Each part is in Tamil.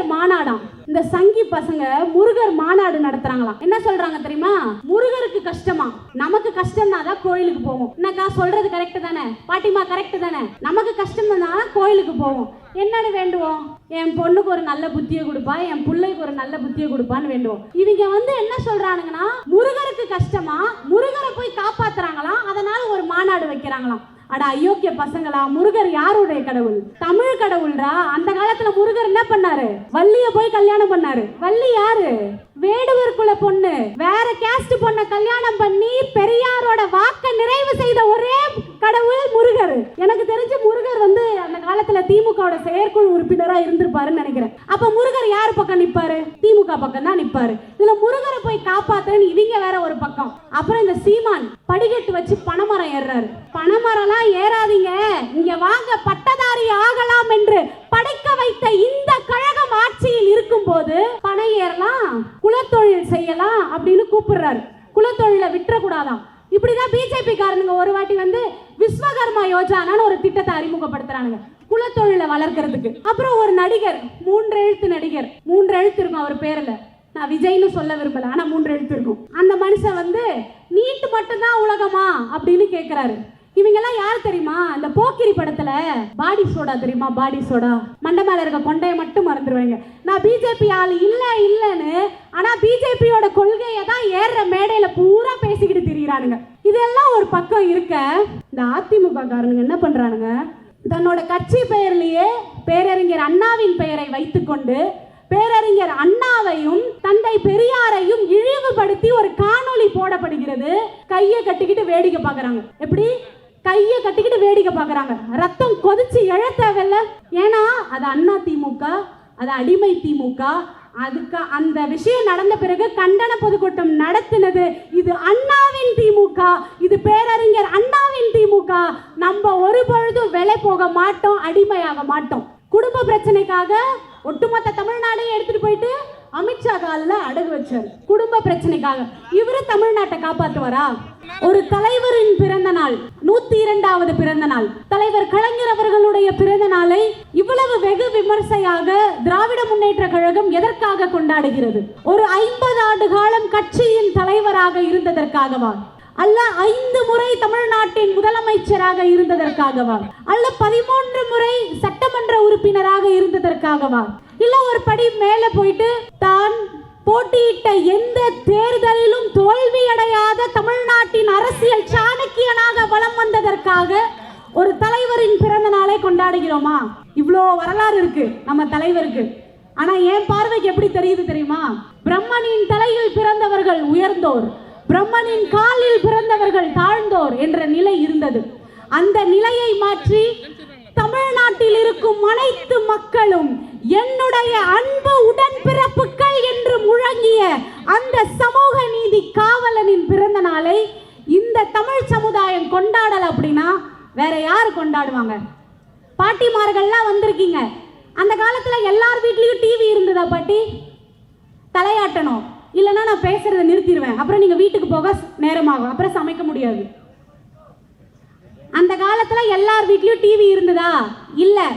முருகர் மாநாடாம் இந்த சங்கி பசங்க முருகர் மாநாடு நடத்துறாங்களாம். என்ன சொல்றாங்க தெரியுமா? முருகருக்கு கஷ்டமா? நமக்கு கஷ்டம்னா தான் கோயிலுக்கு போவோம். என்னக்கா சொல்றது கரெக்ட் தானே? பாட்டிமா கரெக்ட் தானே? நமக்கு கஷ்டம்னா கோயிலுக்கு போவோம். என்னன்னு வேண்டுவோம்? என் பொண்ணுக்கு ஒரு நல்ல புத்தியை கொடுப்பா என் பிள்ளைக்கு ஒரு நல்ல புத்தியை கொடுப்பான்னு வேண்டுவோம். இவங்க வந்து என்ன சொல்றானுங்கன்னா முருகருக்கு கஷ்டமா முருகரை போய் காப்பாத்துறாங்களாம். அதனால ஒரு மாநாடு வைக்கிறாங்களாம். அட அயோக்கிய பசங்களா முருகர் யாருடைய கடவுள்? தமிழ் கடவுள்ரா அந்த காலத்துல முருகர் என்ன பண்ணாரு? வள்ளிய போய் கல்யாணம் பண்ணாரு. வள்ளி யாரு? வேடுவர் குல பொண்ணு. வேற கேஸ்ட் பொண்ண கல்யாணம் பண்ணி பெரியாரோட வாக்க நிறைவு செய்த ஒரே கடவுள் முருகர். எனக்கு தெரிஞ்சு முருகர் வந்து அந்த காலத்துல திமுகவோட செயற்குழு உறுப்பினரா இருந்திருப்பாருன்னு நினைக்கிறேன். அப்ப முருகர் யார் பக்கம் நிப்பாரு? திமுக பக்கம் தான் நிப்பாரு. இதுல முருகரை போய் காப்பாத்துறேன்னு இவங்க வேற ஒரு பக்கம். அப்புறம் இந்த சீமான் படிக்கட்டு வச்சு பனைமரம் ஏறுறாரு. பனைமரம்லாம் ஏறாதீங்க. இங்க வாங்க பட்டதாரி ஆகலாம் என்று படைக்க வைத்த இந்த கழகம் ஆட்சியில் இருக்கும்போது பனை ஏறலாம் குலத்தொழில் செய்யலாம் அப்படின்னு கூப்பிடுறாரு. குலத்தொழிலை விட்டுறக்கூடாதாம். இப்படிதான் பிஜேபி காரனுங்க ஒரு வாட்டி வந்து விஸ்வகர்மா யோஜனான்னு ஒரு திட்டத்தை அறிமுகப்படுத்துறானுங்க. குலத்தொழிலை வளர்க்கறதுக்கு. அப்புறம் ஒரு நடிகர் மூன்று எழுத்து நடிகர் மூன்று எழுத்து இருக்கும் அவர் பேர்ல. நான் விஜய்னு சொல்ல விரும்பல ஆனா மூன்று எழுத்து இருக்கும். அந்த மனுஷன் வந்து நீட்டு மட்டும்தான் உலகமா? அப்படின்னு கேக்குறாரு. இவங்கெல்லாம் யார் தெரியுமா? இந்த போக்கிரி படத்துல பாடி சோடா தெரியுமா? பாடி சோடா. மண்டை மேல இருக்க கொண்டைய மட்டும் மறந்துடுவாங்க நான் பிஜேபி ஆள் இல்ல இல்லன்னு ஆனா பிஜேபியோட கொள்கையை தான் ஏறுற மேடையில பூரா பேசிக்கிட்டு திரியிறானுங்க. இதெல்லாம் ஒரு பக்கம் இருக்க இந்த அதிமுக காரனுங்க என்ன பண்றானுங்க? தன்னோட கட்சி பெயர்லேயே பேரறிஞர் அண்ணாவின் பெயரை வைத்துக்கொண்டு பேரறிஞர் அண்ணாவையும் தந்தை பெரியாரையும் இழிவுபடுத்தி ஒரு காணொளி போடப்படுகிறது. கையை கட்டிக்கிட்டு வேடிக்கை பார்க்குறாங்க. எப்படி? கையை கட்டிக்கிட்டு வேடிக்கை பார்க்குறாங்க. ரத்தம் கொதிச்சு எழ தேவையில்ல. ஏன்னா அது அண்ணா திமுக அது அடிமை திமுக அதுக்கு அந்த விஷயம் நடந்த பிறகு கண்டன பொதுக்கூட்டம் நடத்தினது. இது அண்ணாவின் திமுக இது பேரறிஞர் அண்ணாவின் திமுக. நம்ம ஒரு பொழுதும் விலை போக மாட்டோம் அடிமையாக மாட்டோம். குடும்ப பிரச்சனைக்காக ஒட்டுமொத்த தமிழ்நாடையும் எடுத்துட்டு போயிட்டு அமித்ஷா காலில் அடகு வச்சார். குடும்ப பிரச்சனைக்காக. இவரு தமிழ்நாட்டை காப்பாத்துவாரா? ஒரு தலைவரின் பிறந்த நாள் நூத்தி இரண்டாவது பிறந்த நாள். தலைவர் கலைஞர் அவர்களுடைய பிறந்த நாளை இவ்வளவு வெகு விமர்சையாக திராவிட முன்னேற்ற கழகம் எதற்காக கொண்டாடுகிறது? ஒரு ஐம்பது ஆண்டு காலம் கட்சியின் தலைவராக இருந்ததற்காகவா? அல்ல ஐந்து முறை தமிழ்நாட்டின் முதலமைச்சராக இருந்ததற்காகவா? அல்ல பதிமூன்று முறை சட்டமன்ற உறுப்பினராக இருந்ததற்காகவா? இல்ல ஒரு படி மேல போயிட்டு தான் போட்டியிட்ட எந்த தேர்தலிலும் தோல்வி அடையாத தமிழ்நாட்டின் அரசியல் சாணக்கியனாக வலம் வந்ததற்காக ஒரு தலைவரின் பிறந்த நாளை கொண்டாடுகிறோமா? இவ்வளோ வரலாறு இருக்கு நம்ம தலைவருக்கு. ஆனா என் பார்வைக்கு எப்படி தெரியுது தெரியுமா? பிரம்மனின் தலையில் பிறந்தவர்கள் உயர்ந்தோர். பிரம்மனின் காலில் பிறந்தவர்கள் தாழ்ந்தோர் என்ற நிலை இருந்தது. அந்த நிலையை மாற்றி தமிழ்நாட்டில் இருக்கும் அனைத்து மக்களும் என்னுடைய அன்பு உடன்பிறப்புகள் என்று முழங்கிய அந்த சமூக நீதி காவலனின் பிறந்த நாளை இந்த தமிழ் சமுதாயம் கொண்டாடல அப்படின்னா வேற யார் கொண்டாடுவாங்க? பாட்டிமார்கள்லாம் வந்திருக்கீங்க. அந்த காலத்துல எல்லார் வீட்லயும் டிவி இருந்ததா பாட்டி? தலையாட்டணும். இல்லைன்னா நான் பேசுறதை நிறுத்திடுவேன். அப்புறம் நீங்க வீட்டுக்கு போக நேரமாகும். அப்புறம் சமைக்க முடியாது. அந்த காலத்துல எல்லார் வீட்லயும் டிவி இருந்ததா? இல்ல.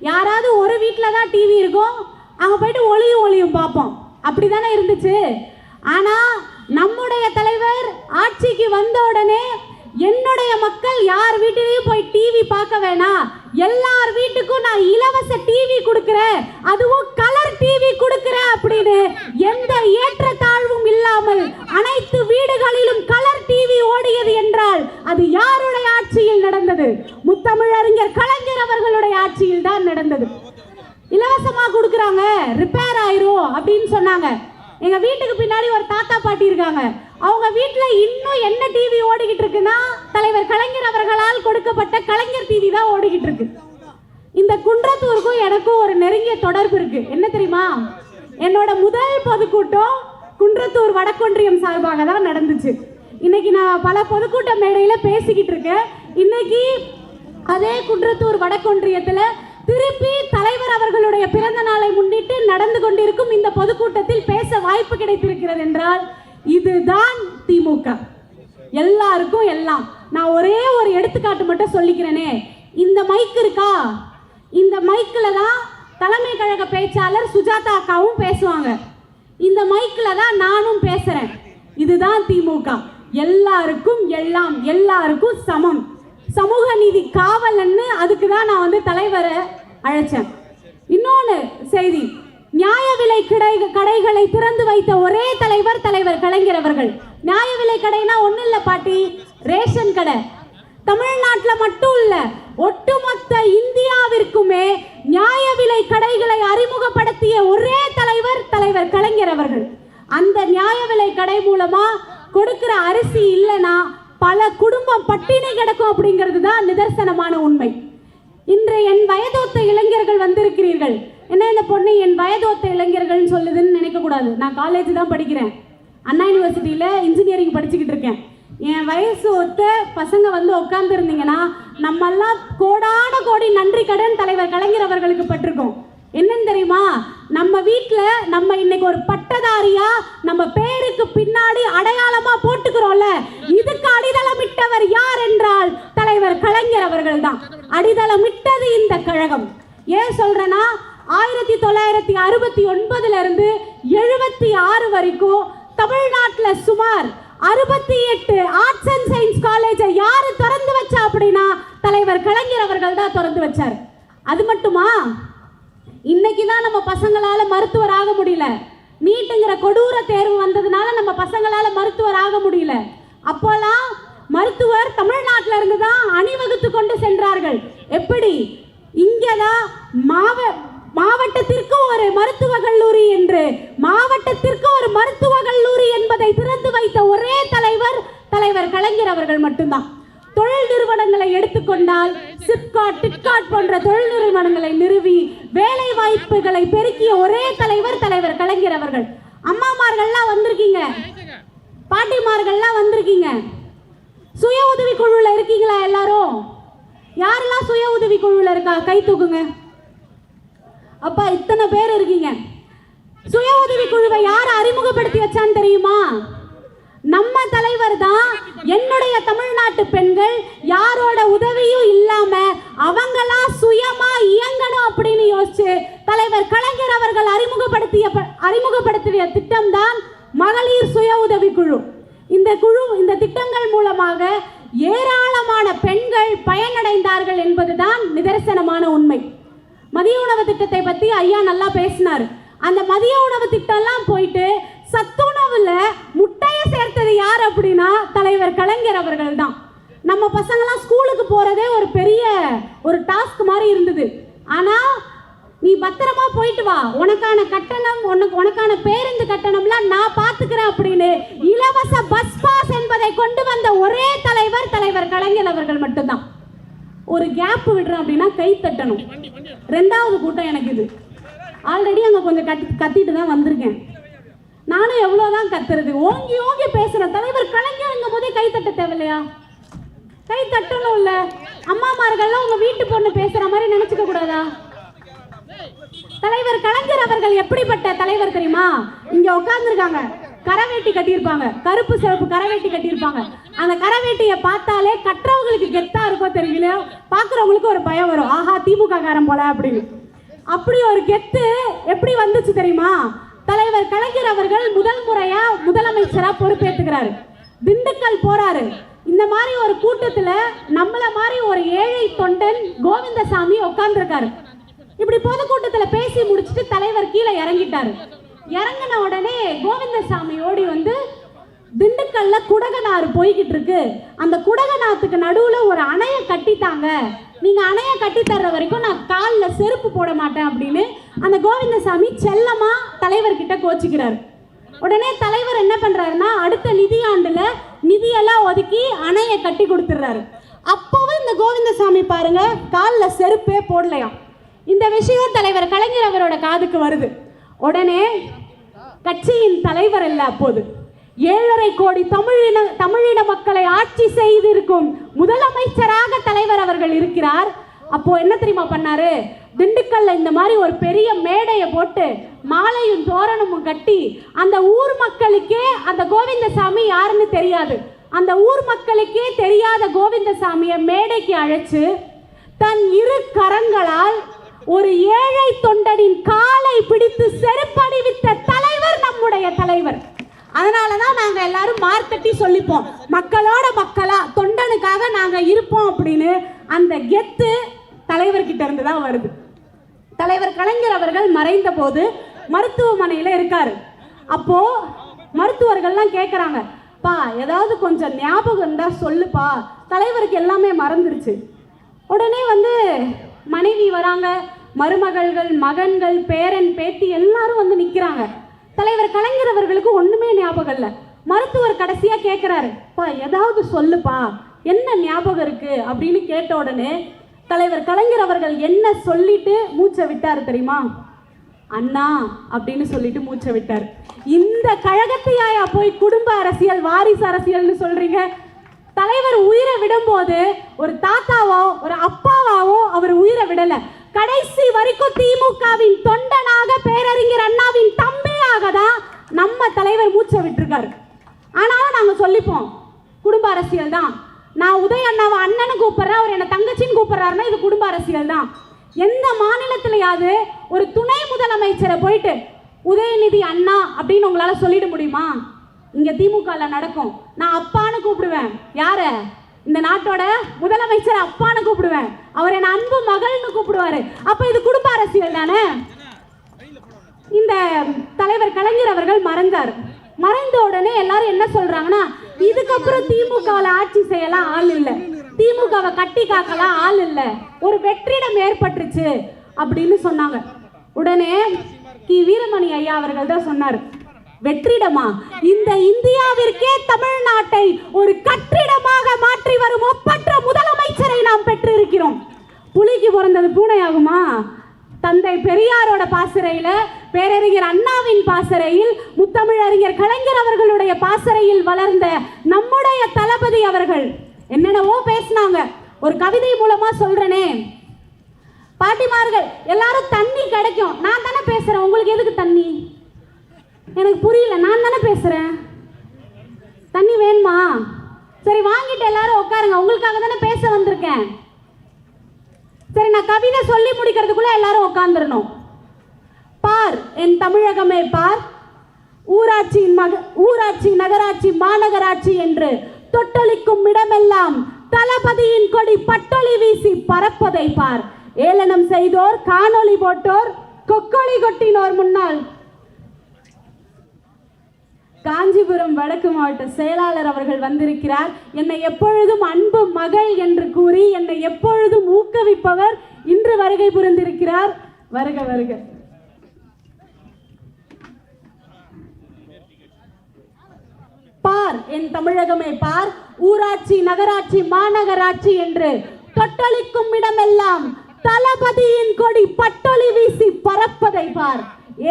யாராவது ஒரு வீட்டில் தான் டிவி இருக்கும். அங்க போயிட்டு ஒளியும் ஒளியும் பார்ப்போம். அப்படிதானே இருந்துச்சு. ஆனா நம்முடைய தலைவர் ஆட்சிக்கு வந்த உடனே என்னுடைய மக்கள் யார் வீட்டிலையும் போய் டிவி பார்க்க வேணாம். எல்லார் வீட்டுக்கும் நான் இலவச டிவி கொடுக்கிறேன். அதுவும் கலர் டிவி கொடுக்கிறேன் அப்படின்னு. எந்த ஏற்றத்தாழ்வும் இல்லாமல் அனைத்து வீடுகளிலும் கலர் டிவி ஓடியது என்றால் அது யாருடைய ஆட்சியில் நடந்தது? முத்தமிழறிஞர் கலைஞர் அவர்களுடைய ஆட்சியில் தான் நடந்தது. இலவசமா கொடுக்குறாங்க. ரிப்பேர் ஆயிரும் அப்படின்னு சொன்னாங்க. எங்க வீட்டுக்கு பின்னாடி ஒரு தாத்தா பாட்டி இருக்காங்க. அவங்க வீட்டில் இன்னும் என்ன டிவி ஓடிக்கிட்டு இருக்குன்னா தலைவர் கலைஞர் அவர்களால் கொடுக்கப்பட்ட கலைஞர் டிவி தான் ஓடிக்கிட்டு இருக்கு. இந்த குன்றத்தூருக்கும் எனக்கும் ஒரு நெருங்கிய தொடர்பு இருக்கு. என்ன தெரியுமா? என்னோட முதல் பொதுக்கூட்டம் குன்றத்தூர் வடக்கொன்றியம் சார்பாக தான் நடந்துச்சு. இன்னைக்கு நான் பல பொதுக்கூட்ட மேடையில் பேசிக்கிட்டு இருக்கேன். இன்னைக்கு அதே குன்றத்தூர் வடக்கொன்றியத்தில் திருப்பி தலைவர் அவர்களுடைய பிறந்த நாளை முன்னிட்டு நடந்து கொண்டிருக்கும் இந்த பொதுக்கூட்டத்தில் பேச வாய்ப்பு கிடைத்திருக்கிறது என்றால் இதுதான் திமுக. எல்லாருக்கும் எல்லாம். நான் ஒரே ஒரு எடுத்துக்காட்டு மட்டும் சொல்லிக்கிறேனே. இந்த மைக் இருக்கா? இந்த மைக்கில் தான் தலைமை கழக பேச்சாளர் சுஜாதா அக்காவும் பேசுவாங்க. இந்த மைக்கில் தான் நானும் பேசுகிறேன் இதுதான் திமுக. எல்லாருக்கும் எல்லாம் எல்லாருக்கும் சமம். சமூக நீதி காவலன்னு அதுக்கு தான் நான் வந்து தலைவரை அழைச்சேன். இன்னொன்று செய்தி. நியாய விலை கடை கடைகளை திறந்து வைத்த ஒரே தலைவர் தலைவர் கலைஞர் அவர்கள். நியாய விலை கடைனா ஒன்றும் இல்லை பாட்டி ரேஷன் கடை. தமிழ்நாட்டில் மட்டும் இல்ல ஒட்டுமொத்த இந்தியாவிற்குமே நியாய விலை கடைகளை அறிமுகப்படுத்திய ஒரே தலைவர் தலைவர் கலைஞர் அவர்கள். அந்த நியாய விலை கடை மூலமா கொடுக்கிற அரிசி இல்லைன்னா பல குடும்பம் பட்டினி கிடக்கும் அப்படிங்கிறது தான் நிதர்சனமான உண்மை. இன்று என் வயதோத்த இளைஞர்கள் வந்திருக்கிறீர்கள். என்ன இந்த பொண்ணு என் வயதோத்த இளைஞர்கள்னு சொல்லுதுன்னு நினைக்க கூடாது நான் காலேஜ் தான் படிக்கிறேன். அண்ணா யூனிவர்சிட்டியில இன்ஜினியரிங் படிச்சுக்கிட்டு இருக்கேன். என் வயசு ஒத்த பசங்க வந்து உட்காந்துருந்தீங்கன்னா நம்மெல்லாம் கோடான கோடி நன்றி கடன் தலைவர் கலைஞர் அவர்களுக்கு பட்டிருக்கோம். என்னன்னு தெரியுமா? நம்ம வீட்டில் நம்ம இன்னைக்கு ஒரு பட்டதாரியா நம்ம பேருக்கு பின்னாடி அடையாளமா போட்டுக்கிறோம்ல. இதுக்கு அடிதளமிட்டவர் யார் என்றால் தலைவர் கலைஞர் அவர்கள் தான் அடித்தளமிட்டது இந்த கழகம். ஏன் சொல்றேன்னா ஆயிரத்தி தொள்ளாயிரத்தி அறுபத்தி ஒன்பதுல இருந்து எழுபத்தி ஆறு வரைக்கும் தமிழ்நாட்டில் சுமார் அறுபத்தி எட்டு ஆர்ட்ஸ் அண்ட் சயின்ஸ் காலேஜை யாரு திறந்து வச்சா அப்படின்னா தலைவர் கலைஞர் அவர்கள் தான் திறந்து வச்சார். அது மட்டுமா? இன்னைக்கு தான் நம்ம பசங்களால் மருத்துவர் ஆக முடியல. நீட்டுங்கிற கொடூர தேர்வு வந்ததுனால நம்ம பசங்களால் மருத்துவர் ஆக முடியல. அப்போல்லாம் மருத்துவர் தமிழ்நாட்டில இருந்து தான் அணிவகுத்து கொண்டு சென்றார்கள். எப்படி? இங்கதான் மாவ மாவட்டத்திற்கு ஒரு மருத்துவ கல்லூரி என்று மாவட்டத்திற்கு ஒரு மருத்துவ கல்லூரி என்பதை திறந்து வைத்த ஒரே தலைவர் தலைவர் கலைஞர் அவர்கள் மட்டும்தான். தொழில் நிறுவனங்களை எடுத்துக்கொண்டால் சிப்காட் டிப்காட் போன்ற தொழில் நிறுவனங்களை நிறுவி வேலை வாய்ப்புகளை பெருக்கிய ஒரே தலைவர் தலைவர் கலைஞர் அவர்கள். அம்மாமார்கள்லாம் வந்திருக்கீங்க. பாட்டிமார்கள்லாம் வந்திருக்கீங்க. சுய உதவி குழுவில் இருக்கீங்களா எல்லாரும்? யாரெல்லாம் சுய உதவி குழுவில் இருக்கா? கை தூக்குங்க. அப்பா இத்தனை பேர் இருக்கீங்க. சுய உதவி குழுவை யார் அறிமுகப்படுத்தி வச்சான்னு தெரியுமா? நம்ம தலைவர் தான் என்னுடைய தமிழ்நாட்டு பெண்கள். யாரோட உதவியும் இல்லாம அவங்களா சுயமா இயங்கணும் அப்படின்னு யோசிச்சு தலைவர் கலைஞர் அவர்கள் அறிமுகப்படுத்திய ப- அறிமுகப்படுத்திய திட்டம் தான் மகளிர் சுய உதவி குழு. இந்த குழு இந்த திட்டங்கள் மூலமாக ஏராளமான பெண்கள் பயனடைந்தார்கள் என்பதுதான் நிதர்சனமான உண்மை. மதிய உணவு திட்டத்தை பத்தி ஐயா நல்லா பேசினார். அந்த மதிய உணவு திட்டம்லாம் போயிட்டு சத்துணவுல முட்டையை சேர்த்தது யார் அப்படின்னா தலைவர் கலைஞர் அவர்கள் தான். நம்ம பசங்களாம் ஸ்கூலுக்கு போறதே ஒரு பெரிய ஒரு டாஸ்க் மாதிரி இருந்தது. ஆனால் நீ பத்திரமா போயிட்டு வா. உனக்கான கட்டணம் உனக்கு உனக்கான பேருந்து கட்டணம்லாம் நான் பார்த்துக்கிறேன் அப்படின்னு இலவச பஸ் பாஸ் என்பதை கொண்டு வந்த ஒரே தலைவர் தலைவர் கலைஞர் அவர்கள் மட்டும்தான். ஒரு கேப் விடுறேன் அப்படின்னா கை தட்டணும். ரெண்டாவது கூட்டம் எனக்கு இது. ஆல்ரெடி அங்கே கொஞ்சம் கத்தி கத்திட்டு தான் வந்திருக்கேன். நானும் எவ்வளோதான் கத்துறது? ஓங்கி ஓங்கி பேசுற தலைவர் கலைஞருங்கும் போதே கை தட்ட தேவையில்லையா? கை தட்டணும் இல்லை அம்மாமார்கள்லாம் உங்க வீட்டு பொண்ணு பேசுற மாதிரி நினைச்சுக்க கூடாதா? தலைவர் கலைஞர் அவர்கள் எப்படிப்பட்ட தலைவர் தெரியுமா? இங்க உட்கார்ந்துருக்காங்க. கரவேட்டி கட்டியிருப்பாங்க. கருப்பு சிவப்பு கரவேட்டி கட்டியிருப்பாங்க. அந்த கரவேட்டியை பார்த்தாலே கற்றவங்களுக்கு கெத்தா இருக்கும் தெரியல பார்க்குறவங்களுக்கு ஒரு பயம் வரும். ஆஹா திமுக காரம் போல அப்படின்னு. அப்படி ஒரு கெத்து எப்படி வந்துச்சு தெரியுமா? தலைவர் கலைஞர் அவர்கள் முதல் முறையா முதலமைச்சரா பொறுப்பேற்றுக்கிறாரு திண்டுக்கல் போறாரு. இந்த மாதிரி ஒரு கூட்டத்துல நம்மள மாதிரி ஒரு ஏழை தொண்டன் கோவிந்தசாமி உட்கார்ந்துருக்காரு. இப்படி பொதுக்கூட்டத்தில் பேசி முடிச்சுட்டு தலைவர் கீழே இறங்கிட்டாரு. இறங்கின உடனே கோவிந்தசாமி ஓடி வந்து திண்டுக்கல்ல குடகனாறு போய்கிட்டு இருக்கு. அந்த குடகநாத்துக்கு நடுவுல ஒரு அணையை கட்டித்தாங்க. நீங்க அணையை கட்டி தர்ற வரைக்கும் நான் காலில் செருப்பு போட மாட்டேன் அப்படின்னு அந்த கோவிந்தசாமி செல்லமா தலைவர்கிட்ட கோச்சிக்கிறார். உடனே தலைவர் என்ன பண்றாருன்னா அடுத்த நிதியாண்டில் நிதியெல்லாம் ஒதுக்கி அணையை கட்டி கொடுத்துட்றாரு. அப்பவும் இந்த கோவிந்தசாமி பாருங்க காலில் செருப்பே போடலையாம். இந்த விஷயம் தலைவர் கலைஞர் அவரோட காதுக்கு வருது. உடனே கட்சியின் தலைவர் அல்ல அப்போது. ஏழரை கோடி தமிழின தமிழின மக்களை ஆட்சி செய்திருக்கும் முதலமைச்சராக தலைவர் அவர்கள் இருக்கிறார். அப்போ என்ன தெரியுமா பண்ணாரு? திண்டுக்கல்ல இந்த மாதிரி ஒரு பெரிய மேடையை போட்டு மாலையும் தோரணமும் கட்டி அந்த ஊர் மக்களுக்கே அந்த கோவிந்தசாமி யாருன்னு தெரியாது. அந்த ஊர் மக்களுக்கே தெரியாத கோவிந்தசாமியை மேடைக்கு அழைச்சு தன் இரு கரங்களால் ஒரு ஏழை தொண்டனின் காலை பிடித்து செருப்பணிவித்த தலைவர் நம்முடைய தலைவர். அதனால தான் நாங்கள் எல்லாரும் மார்த்தட்டி சொல்லிப்போம். மக்களோட மக்களா தொண்டனுக்காக நாங்கள் இருப்போம் அப்படின்னு அந்த கெத்து தலைவர்கிட்ட இருந்து தான் வருது. தலைவர் கலைஞர் அவர்கள் மறைந்த போது மருத்துவமனையில் இருக்காரு. அப்போ மருத்துவர்கள்லாம் கேட்குறாங்க பா ஏதாவது கொஞ்சம் ஞாபகம் இருந்தா சொல்லுப்பா. தலைவருக்கு எல்லாமே மறந்துருச்சு. உடனே வந்து மனைவி வராங்க மருமகள்கள் மகன்கள் பேரன் பேத்தி எல்லாரும் வந்து நிற்கிறாங்க தலைவர் கலைஞர் அவர்களுக்கு ஒன்றுமே ஞாபகம் இல்லை. மருத்துவர் கடைசியாக கேட்குறாரு பா ஏதாவது சொல்லுப்பா என்ன ஞாபகம் இருக்குது அப்படின்னு கேட்ட உடனே தலைவர் கலைஞர் அவர்கள் என்ன சொல்லிட்டு மூச்சை விட்டார் தெரியுமா? அண்ணா அப்படின்னு சொல்லிட்டு மூச்சை விட்டார். இந்த கழகத்தையாயா போய் குடும்ப அரசியல் வாரிசு அரசியல்னு சொல்றீங்க? தலைவர் உயிரை விடும்போது ஒரு தாத்தாவோ ஒரு அப்பாவாவோ அவர் உயிரை விடல. கடைசி வரைக்கும் திமுகவின் தொண்டனாக பேரறிஞர் அண்ணாவின் தம்பியாக தான் நம்ம தலைவர் மூச்சை விட்டுருக்காரு. ஆனாலும் நாங்கள் சொல்லிப்போம் குடும்ப அரசியல் தான். நான் உதய அண்ணாவை அண்ணனு கூப்பிடுறேன் அவர் என்னை தங்கச்சின்னு கூப்பிடுறாருன்னா இது குடும்ப அரசியல் தான். எந்த மாநிலத்திலையாவது ஒரு துணை முதலமைச்சரை போயிட்டு உதயநிதி அண்ணா அப்படின்னு உங்களால் சொல்லிட முடியுமா? இங்க திமுகவில் நடக்கும். நான் அப்பான்னு கூப்பிடுவேன். யார? இந்த நாட்டோட முதலமைச்சர் அப்பான்னு கூப்பிடுவேன். அவர் என் அன்பு மகள்னு கூப்பிடுவாரு. அப்ப இது குடும்ப அரசியல் தானே? இந்த தலைவர் கலைஞர் அவர்கள் மறந்தார். மறைந்த உடனே எல்லாரும் என்ன சொல்றாங்கன்னா இதுக்கப்புறம் திமுகவில் ஆட்சி செய்யலாம் ஆள் இல்லை. திமுகவை கட்டி காக்கலாம் ஆள் இல்லை. ஒரு வெற்றிடம் ஏற்பட்டுருச்சு அப்படின்னு சொன்னாங்க. உடனே கி. வீரமணி ஐயா அவர்கள் தான் சொன்னார். வெற்றிடமா? இந்த இந்தியாவிற்கே தமிழ்நாட்டை ஒரு கற்றிடமாக மாற்றி வரும் ஒப்பற்ற முதலமைச்சரை நாம் பெற்றிருக்கிறோம். புலிக்கு பிறந்தது பூனையாகுமா? தந்தை பெரியாரோட பாசறையில பேரறிஞர் அண்ணாவின் பாசறையில் முத்தமிழறிஞர் கலைஞர் அவர்களுடைய பாசறையில் வளர்ந்த நம்முடைய தளபதி அவர்கள். என்னென்னவோ பேசினாங்க. ஒரு கவிதை மூலமா சொல்றேனே. பாட்டிமார்கள் எல்லாரும் தண்ணி கிடைக்கும். நான் தானே பேசுறேன். உங்களுக்கு எதுக்கு தண்ணி? எனக்கு புரியல நான் தானே பேசுகிறேன் தண்ணி வேணுமா? சரி வாங்கிட்டு எல்லாரும் உட்காருங்க. உங்களுக்காக தானே பேச வந்திருக்கேன். சரி நான் கவிதை சொல்லி முடிக்கிறதுக்குள்ள எல்லாரும் உட்காந்துடணும் பார் என் தமிழகமே பார். ஊராட்சி மக ஊராட்சி நகராட்சி மாநகராட்சி என்று தொட்டளிக்கும் இடமெல்லாம் தளபதியின் கொடி பட்டொளி வீசி பறப்பதை பார். ஏளனம் செய்தோர் காணொளி போட்டோர் கொக்கொளி கொட்டினோர் முன்னால் காஞ்சிபுரம் வடக்கு மாவட்ட செயலாளர் அவர்கள் வந்திருக்கிறார். என்னை எப்பொழுதும் அன்பு மகள் என்று கூறி என்னை எப்பொழுதும் ஊக்குவிப்பவர் இன்று வருகை புரிந்திருக்கிறார். வருக வருக. பார் என் தமிழகமே பார். ஊராட்சி நகராட்சி மாநகராட்சி என்று தொட்டளிக்கும் இடமெல்லாம் தளபதியின் கொடி பட்டொளி வீசி பறப்பதை பார்.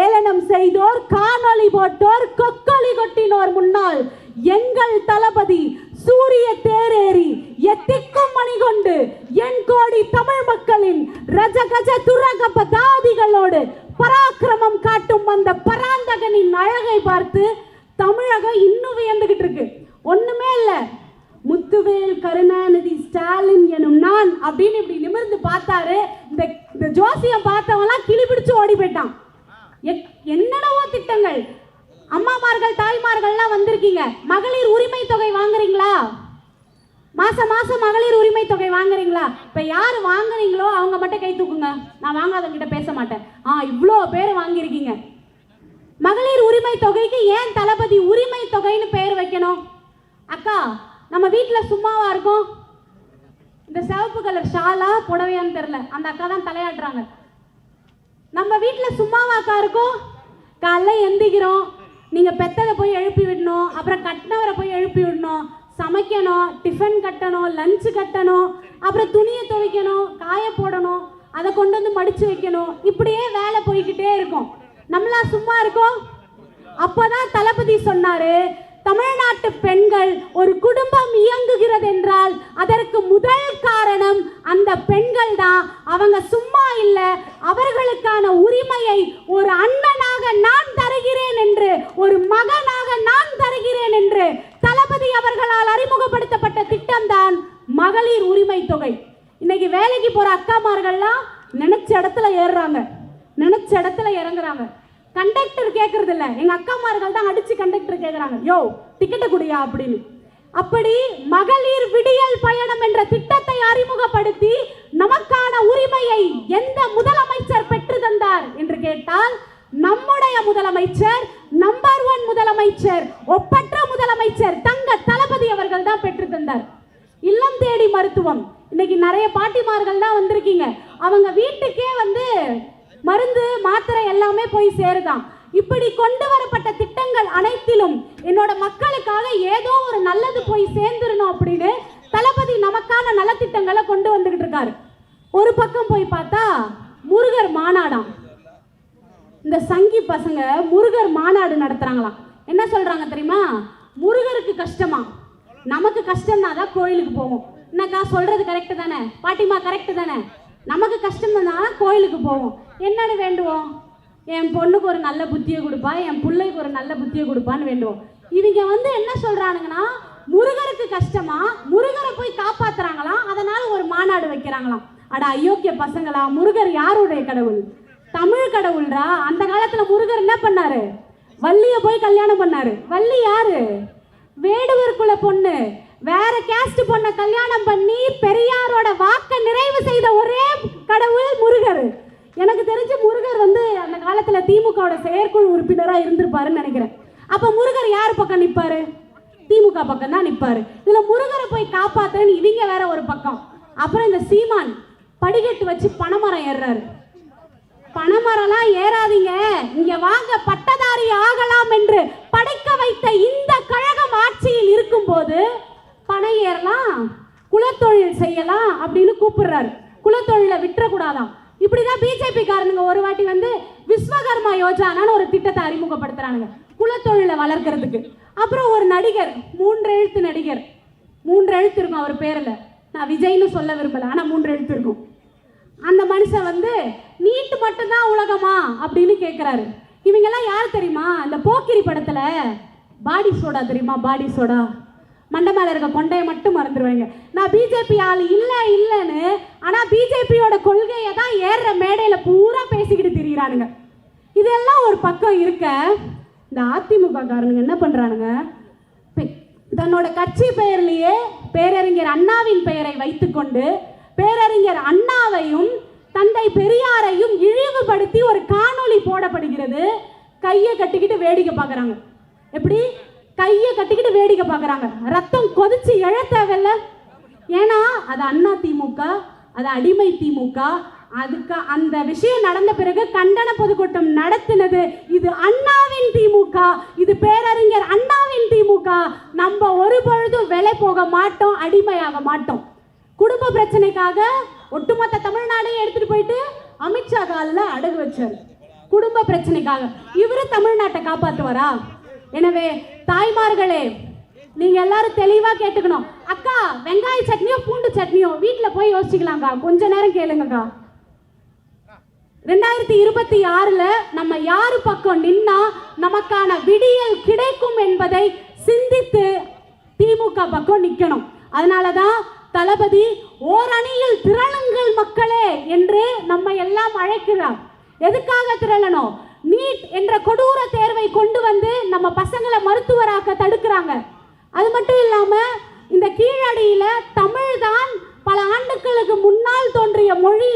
ஏளனம் செய்தோர் காணொளி போட்டோர் கொக்கொளி கொட்டினோர் முன்னால் எங்கள் தளபதி சூரிய தேரேறி எத்திக்கும் மணி கொண்டு என் கோடி தமிழ் மக்களின் ரஜகஜ துரகப பதாதிகளோடு பராக்கிரமம் காட்டும் அந்த பராந்தகனின் அழகை பார்த்து தமிழகம் இன்னும் வியந்துகிட்டு இருக்கு. ஒண்ணுமே இல்ல. முத்துவேல் கருணாநிதி ஸ்டாலின் எனும் நான் அப்படின்னு இப்படி நிமிர்ந்து பார்த்தாரு. இந்த இந்த ஜோசியம் பார்த்தவன்லாம் கிளி பிடிச்சு ஓடி போயிட்டான். என்னென்னவோ திட்டங்கள். அம்மாமார்கள் தாய்மார்கள்லாம் வந்திருக்கீங்க. மகளிர் உரிமை தொகை வாங்குறீங்களா? மாசம் மாசம் மகளிர் உரிமை தொகை வாங்குறீங்களா? இப்ப யார் வாங்குறீங்களோ அவங்க மட்டும் கை தூக்குங்க. நான் வாங்காதவங்க கிட்ட பேச மாட்டேன். ஆ இவ்வளோ பேர் வாங்கியிருக்கீங்க. மகளிர் உரிமை தொகைக்கு ஏன் தளபதி உரிமை தொகைன்னு பேர் வைக்கணும்? அக்கா நம்ம வீட்டில் சும்மாவா இருக்கோம்? இந்த சிவப்பு கலர் ஷாலா புடவையான்னு தெரில அந்த அக்கா தான் தலையாடுறாங்க நம்ம வீட்டில் சும்மாவா அக்கா காலைல எந்திக்கிறோம். நீங்கள் பெத்ததை போய் எழுப்பி விடணும். அப்புறம் கட்டினவரை போய் எழுப்பி விடணும். சமைக்கணும் டிஃபன் கட்டணும் லஞ்சு கட்டணும். அப்புறம் துணியை துவைக்கணும் காய போடணும். அதை கொண்டு வந்து மடித்து வைக்கணும். இப்படியே வேலை போய்கிட்டே இருக்கும். நம்மளா சும்மா இருக்கோம்? அப்போதான் தளபதி சொன்னாரு தமிழ்நாட்டு பெண்கள் ஒரு குடும்பம் இயங்குகிறது என்றால் அதற்கு முதல் காரணம் அந்த பெண்கள் தான். அவங்க சும்மா இல்லை அவர்களுக்கான உரிமையை ஒரு அண்ணனாக நான் தருகிறேன் என்று ஒரு மகனாக நான் தருகிறேன் என்று தளபதி அவர்களால் அறிமுகப்படுத்தப்பட்ட திட்டம்தான் மகளிர் உரிமை தொகை. இன்னைக்கு வேலைக்கு போற அக்காமார்கள்லாம் நினைச்ச இடத்துல ஏறுறாங்க. நினைச்ச இடத்துல இறங்குறாங்க. கண்டக்டர் கேட்கறது இல்லை எங்க அக்காமார்கள் தான் அடிச்சு கண்டக்டர் கேட்கறாங்க யோ டிக்கெட்டை குடியா அப்படின்னு. அப்படி மகளிர் விடியல் பயணம் என்ற திட்டத்தை அறிமுகப்படுத்தி நமக்கான உரிமையை எந்த முதலமைச்சர் பெற்று தந்தார் என்று கேட்டால் நம்முடைய முதலமைச்சர் நம்பர் ஒன் முதலமைச்சர் ஒப்பற்ற முதலமைச்சர் தங்க தளபதி அவர்கள் தான் பெற்று தந்தார். இல்லம் தேடி மருத்துவம். இன்னைக்கு நிறைய பாட்டிமார்கள் தான் வந்திருக்கீங்க. அவங்க வீட்டுக்கே வந்து மருந்து மாத்திரை எல்லாமே போய் சேருதான் இப்படி கொண்டு வரப்பட்ட திட்டங்கள் அனைத்திலும் என்னோட மக்களுக்காக ஏதோ ஒரு நல்லது போய் சேர்ந்துடணும் அப்படின்னு தளபதி நமக்கான நலத்திட்டங்களை கொண்டு வந்துகிட்டு இருக்காரு. ஒரு பக்கம் போய் பார்த்தா முருகர் மாநாடாம். இந்த சங்கி பசங்க முருகர் மாநாடு நடத்துறாங்களாம். என்ன சொல்றாங்க தெரியுமா? முருகருக்கு கஷ்டமா? நமக்கு கஷ்டம்னா தான் கோயிலுக்கு போவோம். என்னக்கா சொல்றது கரெக்டு தானே? பாட்டிமா கரெக்டு தானே? நமக்கு கஷ்டம் தான் கோயிலுக்கு போவோம். என்னென்னு வேண்டுவோம்? என் பொண்ணுக்கு ஒரு நல்ல புத்தியை கொடுப்பா என் பிள்ளைக்கு ஒரு நல்ல புத்தியை கொடுப்பான்னு வேண்டுவோம். இவங்க வந்து என்ன சொல்கிறானுங்கன்னா முருகருக்கு கஷ்டமா முருகரை போய் காப்பாத்துறாங்களாம் அதனால ஒரு மாநாடு வைக்கிறாங்களாம். அட அயோக்கிய பசங்களா முருகர் யாருடைய கடவுள்? தமிழ் கடவுள்ரா அந்த காலத்துல முருகர் என்ன பண்ணாரு? வள்ளிய போய் கல்யாணம் பண்ணாரு. வள்ளி யாரு? வேடுவர் குல பொண்ணு. வேற கேஸ்ட் பொண்ணை கல்யாணம் பண்ணி பெரியாரோட வாக்க நிறைவு செய்த ஒரே கடவுள் முருகர் எனக்கு தெரிஞ்சு முருகர் வந்து அந்த காலத்தில் திமுகவோட செயற்குழு உறுப்பினராக இருந்திருப்பாருன்னு நினைக்கிறேன். அப்போ முருகர் யார் பக்கம் நிற்பாரு திமுக பக்கம் தான் நிற்பாரு இதில் முருகரை போய் காப்பாத்துறேன்னு இவங்க வேற ஒரு பக்கம். அப்புறம் இந்த சீமான் படிக்கட்டு வச்சு பனைமரம் ஏறுறாரு. பனைமரம்லாம் ஏறாதீங்க. இங்க வாங்க பட்டதாரி ஆகலாம் என்று படைக்க வைத்த இந்த கழகம் ஆட்சியில் இருக்கும்போது பனை ஏறலாம் குலத்தொழில் செய்யலாம் அப்படின்னு கூப்பிடுறாரு. குலத்தொழிலை விட்டுறக்கூடாதாம். இப்படிதான் பிஜேபி காரனுங்க ஒரு வாட்டி வந்து விஸ்வகர்மா யோஜனான்னு ஒரு திட்டத்தை அறிமுகப்படுத்துறானுங்க. குலத்தொழிலை வளர்க்கறதுக்கு. அப்புறம் ஒரு நடிகர் மூன்று எழுத்து நடிகர். மூன்று எழுத்து இருக்கும் அவர் பேரில். நான் விஜய்னு சொல்ல விரும்பல ஆனால் மூன்று எழுத்து இருக்கும். அந்த மனுஷன் வந்து நீட்டு மட்டும்தான் உலகமா? அப்படின்னு கேட்குறாரு இவங்கெல்லாம் யார் தெரியுமா? இந்த போக்கிரி படத்தில் பாடி சோடா தெரியுமா? பாடி சோடா. மண்டை மேல இருக்க கொண்டையை மட்டும் மறந்துடுவாங்க நான் பிஜேபி ஆள் இல்லை இல்லைன்னு ஆனால் பிஜேபியோட கொள்கையை தான் ஏறுற மேடையில் பூரா பேசிக்கிட்டு திரியிறானுங்க. இதெல்லாம் ஒரு பக்கம் இருக்க இந்த அதிமுக காரனுங்க என்ன பண்ணுறானுங்க பெ- தன்னோட கட்சி பெயர்லேயே பேரறிஞர் அண்ணாவின் பெயரை வைத்துக்கொண்டு பேரறிஞர் அண்ணாவையும் தந்தை பெரியாரையும் இழிவுபடுத்தி ஒரு காணொளி போடப்படுகிறது. கையை கட்டிக்கிட்டு வேடிக்கை பார்க்குறாங்க. எப்படி? கையை கட்டிக்கிட்டு வேடிக்கை பார்க்குறாங்க. ரத்தம் கொதிச்சு எழ தேவையில்ல. ஏன்னா அது அண்ணா திமுக அது அடிமை திமுக. அதுக்கு அந்த விஷயம் நடந்த பிறகு கண்டன பொதுக்கூட்டம் நடத்தினது இது அண்ணாவின் திமுக இது பேரறிஞர் அண்ணாவின் திமுக. நம்ம ஒரு பொழுதும் விலை போக மாட்டோம் அடிமையாக மாட்டோம். குடும்ப பிரச்சனைக்காக ஒட்டுமொத்த தமிழ்நாடையும் எடுத்துட்டு போயிட்டு அமித்ஷா காலில் அடகு வச்சார். குடும்ப பிரச்சனைக்காக. இவரு தமிழ்நாட்டை காப்பாற்றுவாரா எனவே தாய்மார்களே நீங்க எல்லாரும் தெளிவா கேட்டுக்கணும். அக்கா வெங்காய சட்னியோ பூண்டு சட்னியோ வீட்டில் போய் யோசிச்சுக்கலாம்க்கா. கொஞ்ச நேரம் கேளுங்கக்கா. ரெண்டாயிரத்தி இருபத்தி ஆறுல நம்ம யாரு பக்கம் நின்னா நமக்கான விடியல் கிடைக்கும் என்பதை சிந்தித்து திமுக பக்கம் நிக்கணும். அதனாலதான் தளபதி ஓரணியில் திரளுங்கள் மக்களே என்று நம்ம எல்லாம் அழைக்கிறார். எதுக்காக திரளணும்? நீட் என்ற கொடூர தேர்வை கொண்டு வந்து நம்ம பசங்களை மருத்துவராக்க தடுக்கிறாங்க. அது மட்டும் இல்லாம இந்த கீழடியில தமிழ் தான் பல ஆண்டுகளுக்கு முன்னால் தோன்றிய மொழி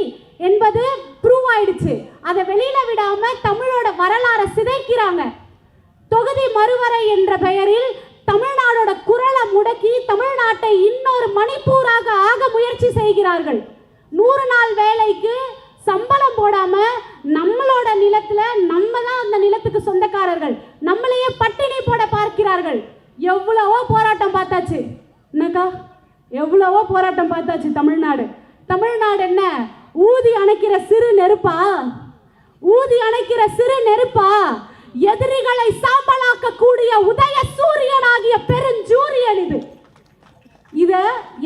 என்பது ப்ரூவ் ஆயிடுச்சு. அதை வெளியில விடாம தமிழோட வரலாறை சிதைக்கிறாங்க. தொகுதி மறுவரை என்ற பெயரில் தமிழ்நாடோட குரலை முடக்கி தமிழ்நாட்டை இன்னொரு மணிப்பூராக ஆக முயற்சி செய்கிறார்கள். நூறு நாள் வேலைக்கு சம்பளம் போடாம நம்மளோட நிலத்துல நம்ம தான் அந்த நிலத்துக்கு சொந்தக்காரர்கள். நம்மளையே பட்டினி போட பார்க்கிறார்கள். எவ்வளவோ போராட்டம் பார்த்தாச்சு. என்னக்கா? எவ்வளவோ போராட்டம் பார்த்தாச்சு தமிழ்நாடு. தமிழ்நாடு என்ன? ஊதி அணைக்கிற சிறு நெருப்பா? ஊதி அணைக்கிற சிறு நெருப்பா? எதிரிகளை சாம்பலாக்க கூடிய உதய சூரியனாகிய பெருஞ்சூரியன் இது. இத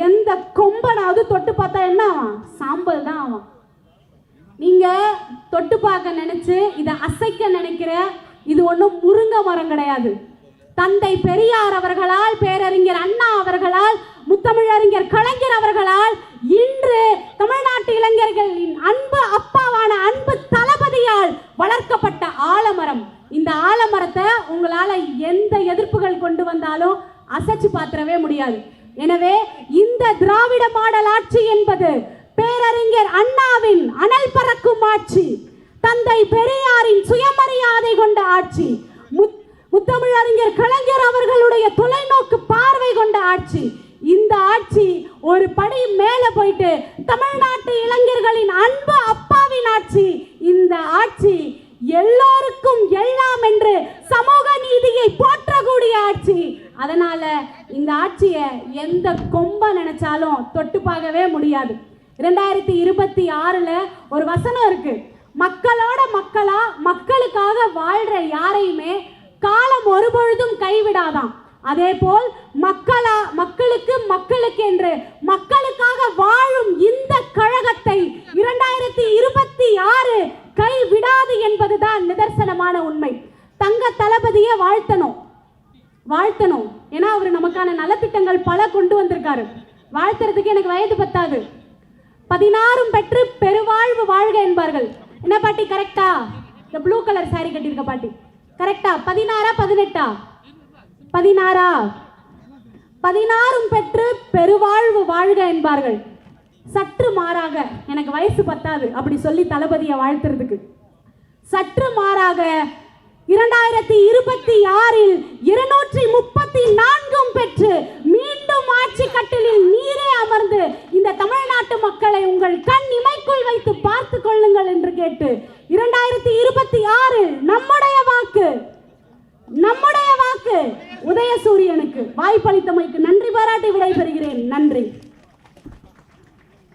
எந்த கொம்பனாவது தொட்டு பார்த்தா என்ன ஆவான்? சாம்பல் தான் ஆவான். நீங்கள் தொட்டு பார்க்க நினச்சி இதை அசைக்க நினைக்கிற இது ஒன்றும் முருங்க மரம் கிடையாது. தந்தை பெரியார் அவர்களால் பேரறிஞர் அண்ணா அவர்களால் முத்தமிழறிஞர் கலைஞர் அவர்களால் இன்று தமிழ்நாட்டு இளைஞர்களின் அன்பு அப்பாவான அன்பு தளபதியால் வளர்க்கப்பட்ட ஆலமரம். இந்த ஆலமரத்தை உங்களால் எந்த எதிர்ப்புகள் கொண்டு வந்தாலும் அசைச்சு பாத்திரவே முடியாது எனவே இந்த திராவிட மாடல் ஆட்சி என்பது பேரறிஞர் அண்ணாவின் அனல் பறக்கும் ஆட்சி தந்தை பெரியாரின் சுயமரியாதை கொண்ட ஆட்சி முத்- முத்தமிழறிஞர் கலைஞர் அவர்களுடைய தொலைநோக்கு பார்வை கொண்ட ஆட்சி இந்த ஆட்சி ஒரு படி மேல போயிட்டு தமிழ்நாட்டு இளைஞர்களின் அன்பு அப்பாவின் ஆட்சி இந்த ஆட்சி எல்லோருக்கும் எல்லாம் என்று சமூக நீதியை போற்றக்கூடிய ஆட்சி. அதனால இந்த ஆட்சியை எந்த கொம்ப நினைச்சாலும் தொட்டு பார்க்கவே முடியாது. இரண்டாயிரத்தி இருபத்தி ஆறுல ஒரு வசனம் இருக்கு. மக்களோட மக்களா மக்களுக்காக வாழ்ற யாரையுமே காலம் ஒருபொழுதும் கைவிடாதாம். அதே போல் மக்களா மக்களுக்கு மக்களுக்கு என்று மக்களுக்காக வாழும் இந்த கழகத்தை இரண்டாயிரத்தி இருபத்தி ஆறு கைவிடாது என்பதுதான் நிதர்சனமான உண்மை. தங்க தளபதியை வாழ்த்தணும். வாழ்த்தணும். ஏன்னா அவர் நமக்கான நலத்திட்டங்கள் பல கொண்டு வந்திருக்காரு. வாழ்த்துறதுக்கு எனக்கு வயது பத்தாது. பதினாறும் பெற்று பெருவாழ்வு வாழ்க என்பார்கள். என்ன பாட்டி கரெக்டா இந்த ப்ளூ கலர் சாரி கட்டியிருக்க பாட்டி. கரெக்டா பதினாறா பதினெட்டா? பதினாறா? பதினாறும் பெற்று பெருவாழ்வு வாழ்க என்பார்கள். சற்று மாறாக எனக்கு வயசு பத்தாது. அப்படி சொல்லி தளபதியை வாழ்த்துறதுக்கு. சற்று மாறாக இரண்டாயிரத்தி இருபத்தி ஆறில் இருநூற்றி முப்பத்தி நான்கும் பெற்று மீண்டும் ஆட்சி கட்டிலில் நீரே அமர்ந்து இந்த தமிழ்நாட்டு மக்களை உங்கள் கண் இமைக்குள் வைத்து பார்த்து கொள்ளுங்கள் என்று கேட்டு இரண்டாயிரத்தி இருபத்தி ஆறில் நம்முடைய வாக்கு நம்முடைய வாக்கு உதயசூரியனுக்கு. வாய்ப்பளித்தமைக்கு நன்றி பாராட்டி விடைபெறுகிறேன். நன்றி.